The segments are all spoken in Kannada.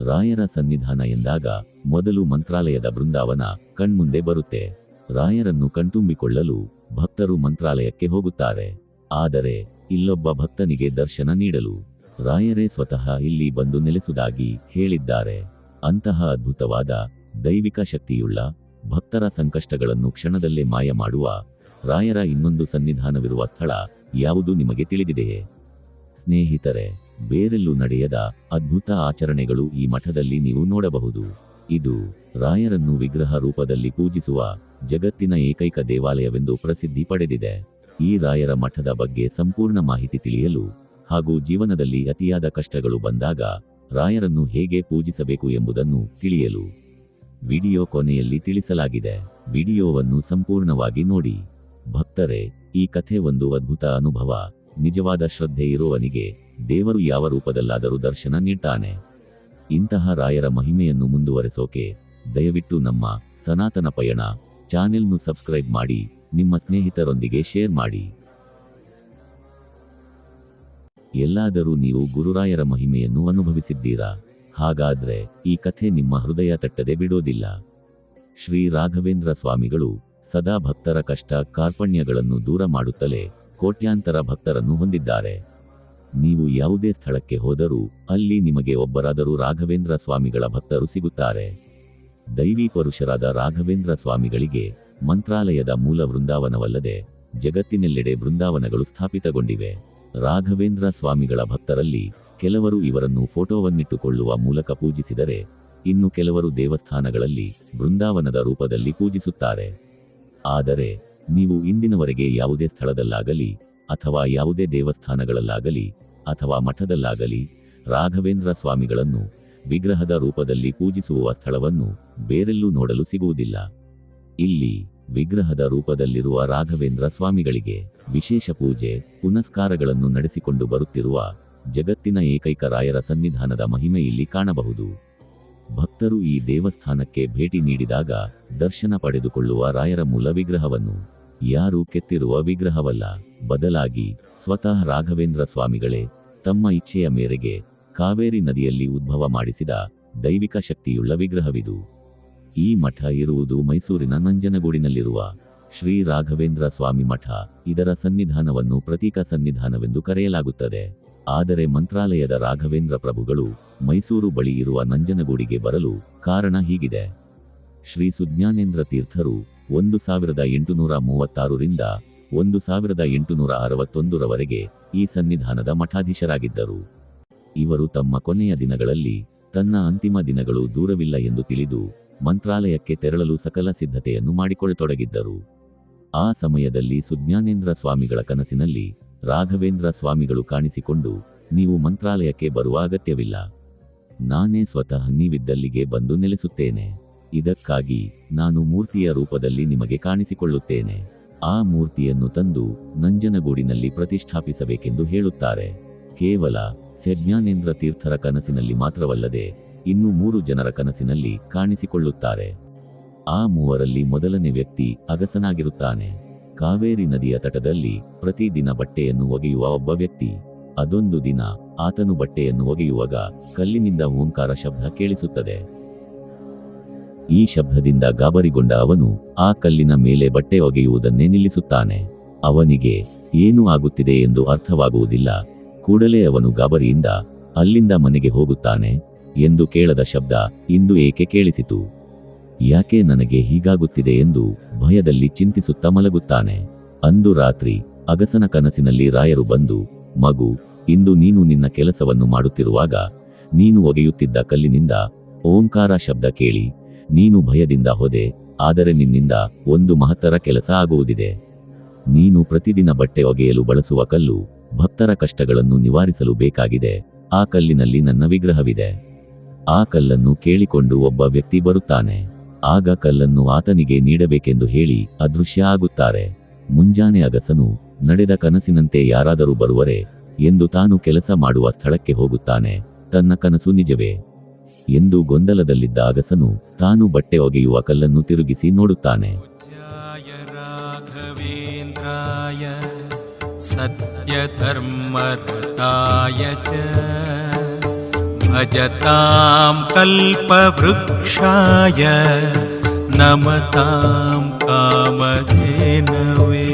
ರಾಯರ ಸನ್ನಿಧಾನ ಎಂದಾಗ ಮೊದಲು ಮಂತ್ರಾಲಯದ ಬೃಂದಾವನ ಕಣ್ಮುಂದೆ ಬರುತ್ತೆ. ರಾಯರನ್ನು ಕಣ್ತುಂಬಿಕೊಳ್ಳಲು ಭಕ್ತರು ಮಂತ್ರಾಲಯಕ್ಕೆ ಹೋಗುತ್ತಾರೆ. ಆದರೆ ಇಲ್ಲೊಬ್ಬ ಭಕ್ತನಿಗೆ ದರ್ಶನ ನೀಡಲು ರಾಯರೇ ಸ್ವತಃ ಇಲ್ಲಿ ಬಂದು ನೆಲೆಸುವುದಾಗಿ ಹೇಳಿದ್ದಾರೆ. ಅಂತಹ ಅದ್ಭುತವಾದ ದೈವಿಕ ಶಕ್ತಿಯುಳ್ಳ ಭಕ್ತರ ಸಂಕಷ್ಟಗಳನ್ನು ಕ್ಷಣದಲ್ಲೇ ಮಾಯ ಮಾಡುವ ರಾಯರ ಇನ್ನೊಂದು ಸನ್ನಿಧಾನವಿರುವ ಸ್ಥಳ ಯಾವುದು ನಿಮಗೆ ತಿಳಿದಿದೆಯೇ? ಸ್ನೇಹಿತರೆ ಬೇರೆಲ್ಲೂ ನಡೆಯದ ಅದ್ಭುತ ಆಚರಣೆಗಳು ಈ ಮಠದಲ್ಲಿ ನೀವು ನೋಡಬಹುದು. ಇದು ರಾಯರನ್ನು ವಿಗ್ರಹ ರೂಪದಲ್ಲಿ ಪೂಜಿಸುವ ಜಗತ್ತಿನ ಏಕೈಕ ದೇವಾಲಯವೆಂದು ಪ್ರಸಿದ್ಧಿ ಪಡೆದಿದೆ. ಈ ರಾಯರ ಮಠದ ಬಗ್ಗೆ ಸಂಪೂರ್ಣ ಮಾಹಿತಿ ತಿಳಿಯಲು ಹಾಗೂ ಜೀವನದಲ್ಲಿ ಅತಿಯಾದ ಕಷ್ಟಗಳು ಬಂದಾಗ ರಾಯರನ್ನು ಹೇಗೆ ಪೂಜಿಸಬೇಕು ಎಂಬುದನ್ನು ತಿಳಿಯಲು ವಿಡಿಯೋ ಕೊನೆಯಲ್ಲಿ ತಿಳಿಸಲಾಗಿದೆ. ವಿಡಿಯೋವನ್ನು ಸಂಪೂರ್ಣವಾಗಿ ನೋಡಿ. ಭಕ್ತರೇ, ಈ ಕಥೆ ಒಂದು ಅದ್ಭುತ ಅನುಭವ. ನಿಜವಾದ ಶ್ರದ್ಧೆ ಇರುವವನಿಗೆ ದೇವರು ಯಾವ ರೂಪದಲ್ಲಾದರೂ ದರ್ಶನ ನೀಡ್ತಾನೆ. ಇಂತಹ ರಾಯರ ಮಹಿಮೆಯನ್ನು ಮುಂದುವರೆಸೋಕೆ ದಯವಿಟ್ಟು ನಮ್ಮ ಸನಾತನ ಪಯಣ ಚಾನೆಲ್ನು ಸಬ್ಸ್ಕ್ರೈಬ್ ಮಾಡಿ, ನಿಮ್ಮ ಸ್ನೇಹಿತರೊಂದಿಗೆ ಶೇರ್ ಮಾಡಿ. ಎಲ್ಲಾದರೂ ನೀವು ಗುರುರಾಯರ ಮಹಿಮೆಯನ್ನು ಅನುಭವಿಸಿದ್ದೀರಾ? ಹಾಗಾದ್ರೆ ಈ ಕಥೆ ನಿಮ್ಮ ಹೃದಯ ತಟ್ಟದೆ ಬಿಡೋದಿಲ್ಲ. ಶ್ರೀ ರಾಘವೇಂದ್ರ ಸ್ವಾಮಿಗಳು ಸದಾ ಭಕ್ತರ ಕಷ್ಟ ಕಾರ್ಪಣ್ಯಗಳನ್ನು ದೂರ ಮಾಡುತ್ತಲೇ ಕೋಟ್ಯಾಂತರ ಭಕ್ತರನ್ನು ಹೊಂದಿದ್ದಾರೆ. ನೀವು ಯಾವುದೇ ಸ್ಥಳಕ್ಕೆ ಹೋದರೂ ಅಲ್ಲಿ ನಿಮಗೆ ಒಬ್ಬರಾದರೂ ರಾಘವೇಂದ್ರ ಸ್ವಾಮಿಗಳ ಭಕ್ತರು ಸಿಗುತ್ತಾರೆ. ದೈವಿ ಪುರುಷರಾದ ರಾಘವೇಂದ್ರ ಸ್ವಾಮಿಗಳಿಗೆ ಮಂತ್ರಾಲಯದ ಮೂಲ ವೃಂದಾವನವಲ್ಲದೆ ಜಗತ್ತಿನೆಲ್ಲೆಡೆ ಬೃಂದಾವನಗಳು ಸ್ಥಾಪಿತಗೊಂಡಿವೆ. ರಾಘವೇಂದ್ರ ಸ್ವಾಮಿಗಳ ಭಕ್ತರಲ್ಲಿ ಕೆಲವರು ಇವರನ್ನು ಫೋಟೋವನ್ನಿಟ್ಟುಕೊಳ್ಳುವ ಮೂಲಕ ಪೂಜಿಸಿದರೆ ಇನ್ನು ಕೆಲವರು ದೇವಸ್ಥಾನಗಳಲ್ಲಿ ಬೃಂದಾವನದ ರೂಪದಲ್ಲಿ ಪೂಜಿಸುತ್ತಾರೆ. ಆದರೆ ನೀವು ಇಂದಿನವರೆಗೆ ಯಾವುದೇ ಸ್ಥಳದಲ್ಲಾಗಲಿ ಅಥವಾ ಯಾವುದೇ ದೇವಸ್ಥಾನಗಳಲ್ಲಾಗಲಿ ಅಥವಾ ಮಠದಲ್ಲಾಗಲಿ ರಾಘವೇಂದ್ರ ಸ್ವಾಮಿಗಳನ್ನು ವಿಗ್ರಹದ ರೂಪದಲ್ಲಿ ಪೂಜಿಸುವ ಸ್ಥಳವನ್ನು ಬೇರೆಲ್ಲೂ ನೋಡಲು ಸಿಗುವುದಿಲ್ಲ. ಇಲ್ಲಿ ವಿಗ್ರಹದ ರೂಪದಲ್ಲಿರುವ ರಾಘವೇಂದ್ರ ಸ್ವಾಮಿಗಳಿಗೆ ವಿಶೇಷ ಪೂಜೆ, ಪುನಸ್ಕಾರಗಳನ್ನು ನಡೆಸಿಕೊಂಡು ಬರುತ್ತಿರುವ ಜಗತ್ತಿನ ಏಕೈಕ ರಾಯರ ಸನ್ನಿಧಾನದ ಮಹಿಮೆ ಇಲ್ಲಿ ಕಾಣಬಹುದು. ಭಕ್ತರು ಈ ದೇವಸ್ಥಾನಕ್ಕೆ ಭೇಟಿ ನೀಡಿದಾಗ ದರ್ಶನ ಪಡೆದುಕೊಳ್ಳುವ ರಾಯರ ಮೂಲ ವಿಗ್ರಹವನ್ನು ಯಾರು ಕೆತ್ತಿರುವ ವಿಗ್ರಹವಲ್ಲ. ಬದಲಾಗಿ ಸ್ವತಃ ರಾಘವೇಂದ್ರ ಸ್ವಾಮಿಗಳೇ ತಮ್ಮ ಇಚ್ಛೆಯ ಮೇರೆಗೆ ಕಾವೇರಿ ನದಿಯಲ್ಲಿ ಉದ್ಭವ ಮಾಡಿಸಿದ ದೈವಿಕ ಶಕ್ತಿಯುಳ್ಳ ವಿಗ್ರಹವಿದು. ಈ ಮಠ ಇರುವುದು ಮೈಸೂರಿನ ನಂಜನಗೂಡಿನಲ್ಲಿರುವ ಶ್ರೀ ರಾಘವೇಂದ್ರ ಸ್ವಾಮಿ ಮಠ. ಇದರ ಸನ್ನಿಧಾನವನ್ನು ಪ್ರತೀಕ ಸನ್ನಿಧಾನವೆಂದು ಕರೆಯಲಾಗುತ್ತದೆ. ಆದರೆ ಮಂತ್ರಾಲಯದ ರಾಘವೇಂದ್ರ ಪ್ರಭುಗಳು ಮೈಸೂರು ಬಳಿ ಇರುವ ನಂಜನಗೂಡಿಗೆ ಬರಲು ಕಾರಣ ಹೀಗಿದೆ. ಶ್ರೀ ಸುಜ್ಞಾನೇಂದ್ರ ತೀರ್ಥರು ಒಂದು ಸಾವಿರದ ಎಂಟುನೂರ ಮೂವತ್ತಾರರಿಂದ ಒಂದು ಸಾವಿರದ ಎಂಟುನೂರ ಅರವತ್ತೊಂದರವರೆಗೆ ಈ ಸನ್ನಿಧಾನದ ಮಠಾಧೀಶರಾಗಿದ್ದರು. ಇವರು ತಮ್ಮ ಕೊನೆಯ ದಿನಗಳಲ್ಲಿ ತನ್ನ ಅಂತಿಮ ದಿನಗಳು ದೂರವಿಲ್ಲ ಎಂದು ತಿಳಿದು ಮಂತ್ರಾಲಯಕ್ಕೆ ತೆರಳಲು ಸಕಲ ಸಿದ್ಧತೆಯನ್ನು ಮಾಡಿಕೊಳ್ಳತೊಡಗಿದ್ದರು ಆ ಸಮಯದಲ್ಲಿ ಸುಜ್ಞಾನೇಂದ್ರ ಸ್ವಾಮಿಗಳ ಕನಸಿನಲ್ಲಿ ರಾಘವೇಂದ್ರ ಸ್ವಾಮಿಗಳು ಕಾಣಿಸಿಕೊಂಡು, ನೀವು ಮಂತ್ರಾಲಯಕ್ಕೆ ಬರುವ ಅಗತ್ಯವಿಲ್ಲ. ನಾನೇ ಸ್ವತಃ ನೀವಿದ್ದಲ್ಲಿಗೆ ಬಂದು ನೆಲೆಸುತ್ತೇನೆ. ಇದಕ್ಕಾಗಿ ನಾನು ಮೂರ್ತಿಯ ರೂಪದಲ್ಲಿ ನಿಮಗೆ ಕಾಣಿಸಿಕೊಳ್ಳುತ್ತೇನೆ. ಆ ಮೂರ್ತಿಯನ್ನು ತಂದು ನಂಜನಗೂಡಿನಲ್ಲಿ ಪ್ರತಿಷ್ಠಾಪಿಸಬೇಕೆಂದು ಹೇಳುತ್ತಾರೆ. ಕೇವಲ ಸಜ್ಞಾನೇಂದ್ರ ತೀರ್ಥರ ಕನಸಿನಲ್ಲಿ ಮಾತ್ರವಲ್ಲದೆ ಇನ್ನು ಮೂರು ಜನರ ಕನಸಿನಲ್ಲಿ ಕಾಣಿಸಿಕೊಳ್ಳುತ್ತಾರೆ. ಆ ಮೂವರಲ್ಲಿ ಮೊದಲನೇ ವ್ಯಕ್ತಿ ಅಗಸನಾಗಿರುತ್ತಾನೆ. ಕಾವೇರಿ ನದಿಯ ತಟದಲ್ಲಿ ಪ್ರತಿದಿನ ಬಟ್ಟೆಯನ್ನು ಒಗೆಯುವ ಒಬ್ಬ ವ್ಯಕ್ತಿ. ಅದೊಂದು ದಿನ ಆತನು ಬಟ್ಟೆಯನ್ನು ಒಗೆಯುವಾಗ ಕಲ್ಲಿನಿಂದ ಓಂಕಾರ ಶಬ್ದ ಕೇಳಿಸುತ್ತದೆ. ಈ ಶಬ್ದದಿಂದ ಗಾಬರಿಗೊಂಡ ಅವನು ಆ ಕಲ್ಲಿನ ಮೇಲೆ ಬಟ್ಟೆ ಒಗೆಯುವುದನ್ನೇ ನಿಲ್ಲಿಸುತ್ತಾನೆ. ಅವನಿಗೆ, ಏನು ಆಗುತ್ತಿದೆ ಎಂದು ಅರ್ಥವಾಗುವುದಿಲ್ಲ. ಕೂಡಲೇ ಅವನು ಗಾಬರಿಯಿಂದ ಅಲ್ಲಿಂದ ಮನೆಗೆ ಹೋಗುತ್ತಾನೆ ಎಂದು ಕೇಳದ ಶಬ್ದ ಇಂದು ಏಕೆ ಕೇಳಿಸಿತು. ಯಾಕೆ ನನಗೆ ಹೀಗಾಗುತ್ತಿದೆ ಎಂದು ಭಯದಲ್ಲಿ ಚಿಂತಿಸುತ್ತಾ ಮಲಗುತ್ತಾನೆ. ಅಂದು ರಾತ್ರಿ ಅಗಸನ ಕನಸಿನಲ್ಲಿ ರಾಯರು ಬಂದು, ಮಗು, ಇಂದು ನೀನು ನಿನ್ನ ಕೆಲಸವನ್ನು ಮಾಡುತ್ತಿರುವಾಗ ನೀನು ಒಗೆಯುತ್ತಿದ್ದ ಕಲ್ಲಿನಿಂದ ಓಂಕಾರ ಶಬ್ದ ಕೇಳಿ. ನೀನು ಭಯದಿಂದ ಹೋದೆ, ಆದರೆ ನಿನ್ನಿಂದ ಒಂದು ಮಹತ್ತರ ಕೆಲಸ ಆಗುವುದಿದೆ. ನೀನು ಪ್ರತಿದಿನ ಬಟ್ಟೆ ಒಗೆಯಲು ಬಳಸುವ ಕಲ್ಲು, ಭಕ್ತರ ಕಷ್ಟಗಳನ್ನು ನಿವಾರಿಸಲು ಬೇಕಾಗಿದೆ. ಆ ಕಲ್ಲಿನಲ್ಲಿ ನನ್ನ ವಿಗ್ರಹವಿದೆ. ಆ ಕಲ್ಲನ್ನು ಕೇಳಿಕೊಂಡು ಒಬ್ಬ ವ್ಯಕ್ತಿ ಬರುತ್ತಾನೆ. ಆಗ ಕಲ್ಲನ್ನು ಆತನಿಗೆ ನೀಡಬೇಕೆಂದು ಹೇಳಿ ಅದೃಶ್ಯ ಆಗುತ್ತಾರೆ. ಮುಂಜಾನೆ ಅಗಸನು, ನಡೆದ ಕನಸಿನಂತೆ ಯಾರಾದರೂ ಬರುವರೆ, ಎಂದು ತಾನು ಕೆಲಸ ಮಾಡುವ ಸ್ಥಳಕ್ಕೆ ಹೋಗುತ್ತಾನೆ. ತನ್ನ ಕನಸು ನಿಜವೇ. ಎಂದು ಗೊಂದಲದಲ್ಲಿದ್ದ ಅಗಸನು ತಾನು ಬಟ್ಟೆ ಒಗೆಯುವ ಕಲ್ಲನ್ನು ತಿರುಗಿಸಿ ನೋಡುತ್ತಾನೆ. ರಾಘವೇಂದ್ರಾಯ ಸತ್ಯಧರ್ಮರತಾಯ ಚ ಭಜತಾಂ ಕಲ್ಪವೃಕ್ಷಾಯ ನಮತಾಂ ಕಾಮಧೇನವೇ.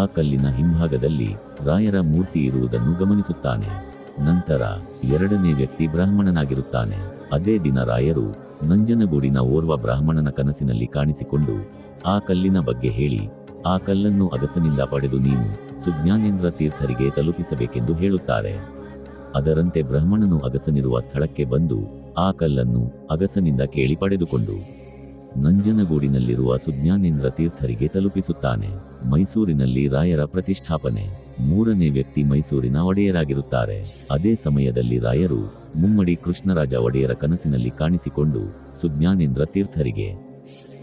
ಆ ಕಲ್ಲಿನ ಹಿಂಭಾಗದಲ್ಲಿ ರಾಯರ ಮೂರ್ತಿ ಇರುವುದನ್ನು ಗಮನಿಸುತ್ತಾನೆ. ನಂತರ ಎರಡನೇ ವ್ಯಕ್ತಿ ಬ್ರಾಹ್ಮಣನಾಗಿರುತ್ತಾನೆ. ಅದೇ ದಿನ ರಾಯರು ನಂಜನಗೂಡಿನ ಓರ್ವ ಬ್ರಾಹ್ಮಣನ ಕನಸಿನಲ್ಲಿ ಕಾಣಿಸಿಕೊಂಡು ಆ ಕಲ್ಲಿನ ಬಗ್ಗೆ ಹೇಳಿ, ಆ ಕಲ್ಲನ್ನು ಅಗಸನಿಂದ ಪಡೆದು ನೀನು ಸುಜ್ಞಾನೇಂದ್ರ ತೀರ್ಥರಿಗೆ ತಲುಪಿಸಬೇಕೆಂದು ಹೇಳುತ್ತಾರೆ. ಅದರಂತೆ ಬ್ರಾಹ್ಮಣನು ಅಗಸನಿರುವ ಸ್ಥಳಕ್ಕೆ ಬಂದು ಆ ಕಲ್ಲನ್ನು ಅಗಸನಿಂದ ಕೇಳಿ ಪಡೆದುಕೊಂಡು ನಂಜನಗೂಡಿನಲ್ಲಿರುವ ಸುಜ್ಞಾನೇಂದ್ರ ತೀರ್ಥರಿಗೆ ತಲುಪಿಸುತ್ತಾನೆ. ಮೈಸೂರಿನಲ್ಲಿ ರಾಯರ ಪ್ರತಿಷ್ಠಾಪನೆ. ಮೂರನೇ ವ್ಯಕ್ತಿ ಮೈಸೂರಿನ ಒಡೆಯರಾಗಿರುತ್ತಾರೆ. ಅದೇ ಸಮಯದಲ್ಲಿ ರಾಯರು ಮುಮ್ಮಡಿ ಕೃಷ್ಣರಾಜ ಒಡೆಯರ ಕನಸಿನಲ್ಲಿ ಕಾಣಿಸಿಕೊಂಡು ಸುಜ್ಞಾನೇಂದ್ರ ತೀರ್ಥರಿಗೆ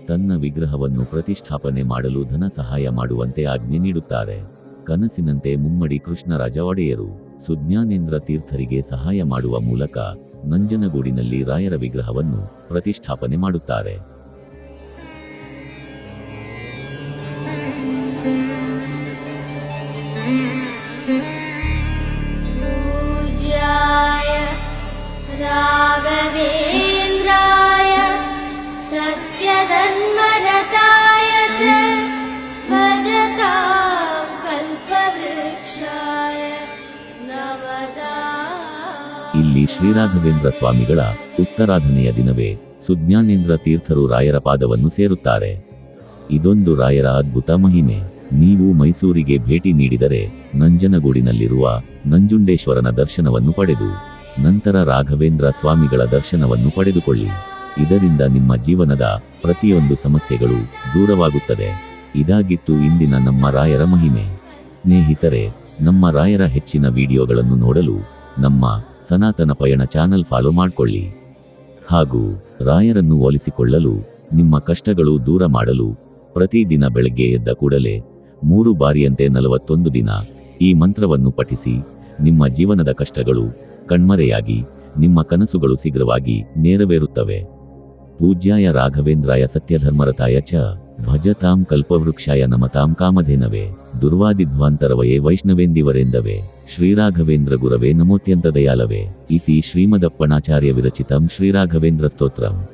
ತನ್ನ ವಿಗ್ರಹವನ್ನು ಪ್ರತಿಷ್ಠಾಪನೆ ಮಾಡಲು ಧನ ಸಹಾಯ ಮಾಡುವಂತೆ ಆಜ್ಞೆ ನೀಡುತ್ತಾರೆ. ಕನಸಿನಂತೆ ಮುಮ್ಮಡಿ ಕೃಷ್ಣರಾಜ ಒಡೆಯರು ಸುಜ್ಞಾನೇಂದ್ರ ತೀರ್ಥರಿಗೆ ಸಹಾಯ ಮಾಡುವ ಮೂಲಕ ನಂಜನಗೂಡಿನಲ್ಲಿ ರಾಯರ ವಿಗ್ರಹವನ್ನು ಪ್ರತಿಷ್ಠಾಪನೆ ಮಾಡುತ್ತಾರೆ. पूज्याय राघवेन्द्राय सत्यधन्मरताय च भजतां कल्पवृक्षाय नमता ಇಲ್ಲಿ ಶ್ರೀರಾಘವೇಂದ್ರ ಸ್ವಾಮಿಗಳ ಉತ್ತರಾಧನೆಯ ದಿನವೇ ಸುಜ್ಞಾನೇಂದ್ರ ತೀರ್ಥರು ರಾಯರ ಪಾದವನ್ನು ಸೇರುತ್ತಾರೆ ಇದೊಂದು ರಾಯರ ಅದ್ಭುತ ಮಹಿಮೆ ನೀವು ಮೈಸೂರಿಗೆ ಭೇಟಿ ನೀಡಿದರೆ ನಂಜನಗೂಡಿನಲ್ಲಿರುವ ನಂಜುಂಡೇಶ್ವರನ ದರ್ಶನವನ್ನು ಪಡೆದು, ನಂತರ ರಾಘವೇಂದ್ರ ಸ್ವಾಮಿಗಳ ದರ್ಶನವನ್ನು ಪಡೆದುಕೊಳ್ಳಿ. ಇದರಿಂದ ನಿಮ್ಮ ಜೀವನದ ಪ್ರತಿಯೊಂದು ಸಮಸ್ಯೆಗಳು ದೂರವಾಗುತ್ತದೆ. ಇದಾಗಿತ್ತು ಇಂದಿನ ನಮ್ಮ ರಾಯರ ಮಹಿಮೆ. ಸ್ನೇಹಿತರೆ, ನಮ್ಮ ರಾಯರ ಹೆಚ್ಚಿನ ವಿಡಿಯೋಗಳನ್ನು ನೋಡಲು ನಮ್ಮ ಸನಾತನ ಪಯಣ ಚಾನಲ್ ಫಾಲೋ ಮಾಡಿಕೊಳ್ಳಿ. ಹಾಗೂ ರಾಯರನ್ನು ಒಲಿಸಿಕೊಳ್ಳಲು ನಿಮ್ಮ ಕಷ್ಟಗಳು ದೂರ ಮಾಡಲು ಪ್ರತಿದಿನ ಬೆಳಗ್ಗೆ ಎದ್ದ ಕೂಡಲೇ ಮೂರು ಬಾರಿಯಂತೆ ನಲವತ್ತೊಂದು ದಿನ ಈ ಮಂತ್ರವನ್ನು ಪಠಿಸಿ, ನಿಮ್ಮ ಜೀವನದ ಕಷ್ಟಗಳು ಕಣ್ಮರೆಯಾಗಿ, ನಿಮ್ಮ ಕನಸುಗಳು ಶೀಘ್ರವಾಗಿ ನೆರವೇರುತ್ತವೆ. ಪೂಜ್ಯಾಯ ರಾಘವೇಂದ್ರಾಯ ಸತ್ಯಧರ್ಮರತಾಯ ಚ ಭಜತಾಂ ಕಲ್ಪವೃಕ್ಷಾಯ ನಮತಾಂ ಕಾಮಧೇನವೇ, ದುರ್ವಾದಿಧ್ವಾಂತರವಯೇ ವೈಷ್ಣವೇಂದಿವರೆಂದವೇ, ಶ್ರೀರಾಘವೇಂದ್ರ ಗುರವೇ ನಮೋತ್ಯಂತ ದಯಾಲವೇ, ಇತಿ ಶ್ರೀಮದಪ್ಪಣಾಚಾರ್ಯ ವಿರಚಿತಂ ಶ್ರೀರಾಘವೇಂದ್ರ ಸ್ತೋತ್ರಂ.